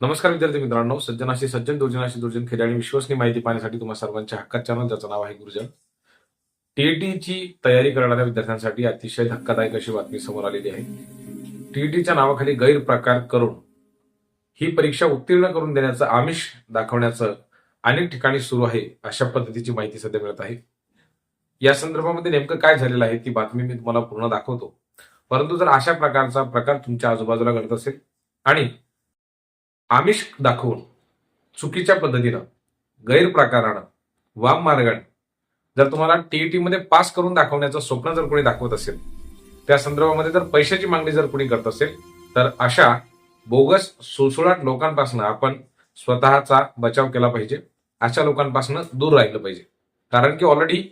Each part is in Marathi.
नमस्कार विद्यार्थी मित्रांनो सज्जनाशी सज्जन दुर्जनाशी दुर्जन खेळ आणि विश्वसनीय माहिती पाहण्यासाठी तुम्हा सर्वांच्या हक्कात चॅनल ज्याचं नाव आहे गुरुजन. टीईटीची तयारी करणाऱ्या विद्यार्थ्यांसाठी अतिशय धक्कादायक अशी बातमी समोर आलेली आहे. टीईटीच्या नावाखाली गैरप्रकार करून ही परीक्षा उत्तीर्ण करून देण्याचं आमिष दाखवण्याचं अनेक ठिकाणी सुरू आहे अशा पद्धतीची माहिती सध्या मिळत आहे. या संदर्भामध्ये नेमकं काय झालेलं आहे ती बातमी मी तुम्हाला पूर्ण दाखवतो. परंतु जर अशा प्रकारचा प्रकार तुमच्या आजूबाजूला घडत असेल आणि आमिष दाखवून चुकीच्या पद्धतीनं गैरप्रकारानं वाम मार्गाने जर तुम्हाला टीईटी मध्ये पास करून दाखवण्याचं स्वप्न जर कोणी दाखवत असेल त्या संदर्भामध्ये जर पैशाची मागणी जर कोणी करत असेल तर अशा बोगस सुळसुळाट लोकांपासून आपण स्वतःचा बचाव केला पाहिजे. अशा लोकांपासून दूर राहिलं पाहिजे. कारण की ऑलरेडी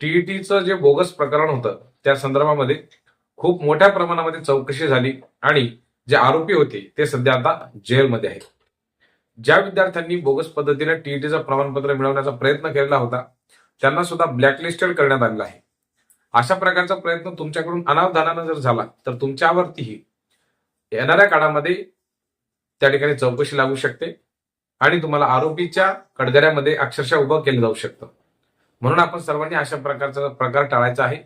टीईटीचं जे बोगस प्रकरण होतं त्या संदर्भामध्ये खूप मोठ्या प्रमाणामध्ये चौकशी झाली आणि जे आरोपी होते ते सध्या आता जेलमध्ये आहेत. ज्या विद्यार्थ्यांनी बोगस पद्धतीने टीईटीचं प्रमाणपत्र मिळवण्याचा प्रयत्न केलेला होता त्यांना सुद्धा ब्लॅकलिस्टेड करण्यात आलेला आहे. अशा प्रकारचा प्रयत्न तुमच्याकडून अनावधानानं जर झाला तर तुमच्यावरतीही येणाऱ्या काळामध्ये त्या ठिकाणी चौकशी लागू शकते आणि तुम्हाला आरोपीच्या कडगऱ्यामध्ये अक्षरशः उभं केलं जाऊ शकतं. म्हणून आपण सर्वांनी अशा प्रकारचा प्रकार टाळायचा आहे.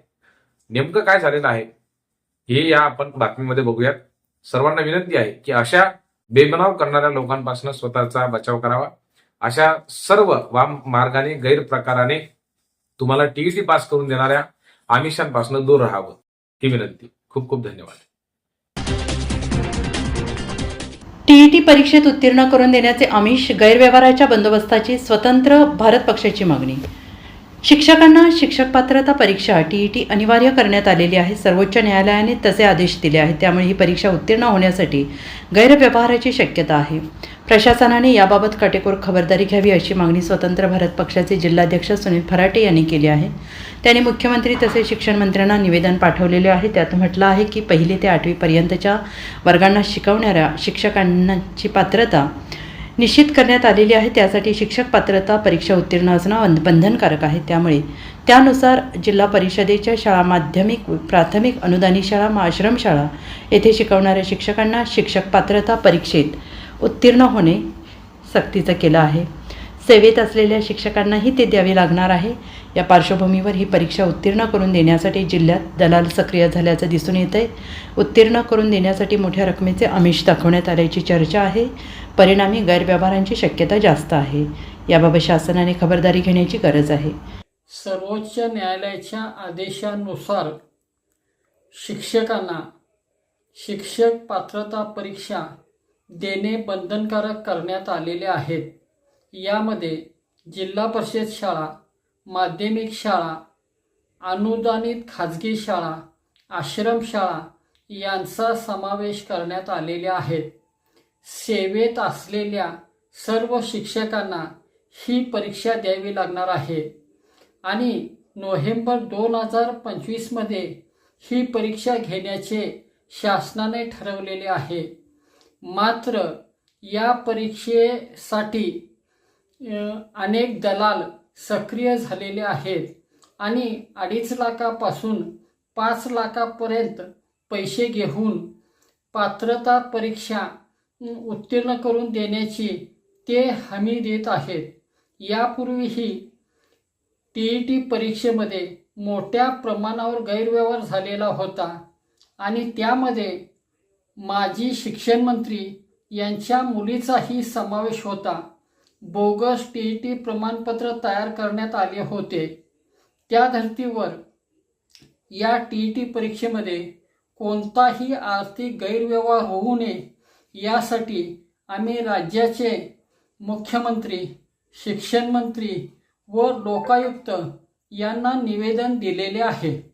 नेमकं काय झालेलं आहे हे या आपण बातमीमध्ये बघूयात. सर्वांना विनंती आहे की अशा बेबनाव करणाऱ्या लोकांपासून स्वतःचा बचाव करावा. अशा सर्व वाम मार्गाने गैरप्रकाराने तुम्हाला टीईटी पास करून देणाऱ्या आमिषांपासून दूर राहावं ही विनंती. खूप खूप धन्यवाद. टीईटी परीक्षेत उत्तीर्ण करून देण्याचे आमिष गैरव्यवहाराच्या बंदोबस्ताची स्वतंत्र भारत पक्षाची मागणी. शिक्षकांना शिक्षक पात्रता परीक्षा टी ई टी अनिवार्य करण्यात आलेली आहे. सर्वोच्च न्यायालयाने तसे आदेश दिले आहेत. त्यामुळे ही परीक्षा उत्तीर्ण होण्यासाठी गैरव्यवहाराची शक्यता आहे. प्रशासनाने याबाबत काटेकोर खबरदारी घ्यावी अशी मागणी स्वतंत्र भारत पक्षाचे जिल्हाध्यक्ष सुनील फराटे यांनी केली आहे. त्यांनी मुख्यमंत्री तसेच शिक्षण मंत्र्यांना निवेदन पाठवलेले आहे. त्यात म्हटलं आहे की पहिली ते आठवीपर्यंतच्या वर्गांना शिकवणाऱ्या शिक्षकांची पात्रता निश्चित करण्यात आलेली आहे. त्यासाठी शिक्षक पात्रता परीक्षा उत्तीर्ण असणं बंधनकारक आहे. त्यामुळे त्यानुसार जिल्हा परिषदेच्या शाळा माध्यमिक प्राथमिक अनुदानी शाळा मा- आश्रमशाळा येथे शिकवणाऱ्या शिक्षकांना शिक्षक पात्रता परीक्षेत उत्तीर्ण होणे सक्तीचं केलं आहे. सेवेत असलेल्या शिक्षकांनाही ते द्यावे लागणार आहे. या पार्श्वभूमीवर ही परीक्षा उत्तीर्ण करून देण्यासाठी जिल्ह्यात दलाल सक्रिय झाल्याचं दिसून येत आहे उत्तीर्ण करून देण्यासाठी मोठ्या रकमेचे आमिष दाखवण्यात आल्याची चर्चा आहे. परिणामी गैरव्यवहारांची शक्यता जास्त आहे. याबाबत शासनाने खबरदारी घेण्याची गरज आहे. सर्वोच्च न्यायालयाच्या आदेशानुसार शिक्षकांना शिक्षक पात्रता परीक्षा देणे बंधनकारक करण्यात आलेले आहेत. यामध्ये जिल्हा परिषद शाळा माध्यमिक शाळा अनुदानित खाजगी शाळा आश्रमशाळा यांचा समावेश करण्यात आलेले आहेत. सेवेत असलेल्या सर्व शिक्षकांना ही परीक्षा द्यावी लागणार आहे. आणि नोव्हेंबर दोन हजार पंचवीसमध्ये ही परीक्षा घेण्याचे शासनाने ठरवलेले आहे. मात्र या परीक्षेसाठी अनेक दलाल सक्रिय झालेले आहेत. आणि अडीच लाखापासून पाच लाखापर्यंत पैसे घेऊन पात्रता परीक्षा उत्तीर्ण करून देण्याची ते हमी देत आहेत. यापूर्वीही टी ई टी परीक्षेमध्ये मोठ्या प्रमाणावर गैरव्यवहार झालेला होता. आणि त्यामध्ये माजी शिक्षण मंत्री यांच्या मुलीचाही समावेश होता. बोगस टी ई टी प्रमाणपत्र तयार करण्यात आले होते. त्या धर्तीवर या टी ई टी परीक्षेमध्ये कोणताही आर्थिक गैरव्यवहार होऊ नये यासाठी आम्ही राज्याचे मुख्यमंत्री शिक्षण मंत्री व लोकायुक्त यांना निवेदन दिलेले आहे.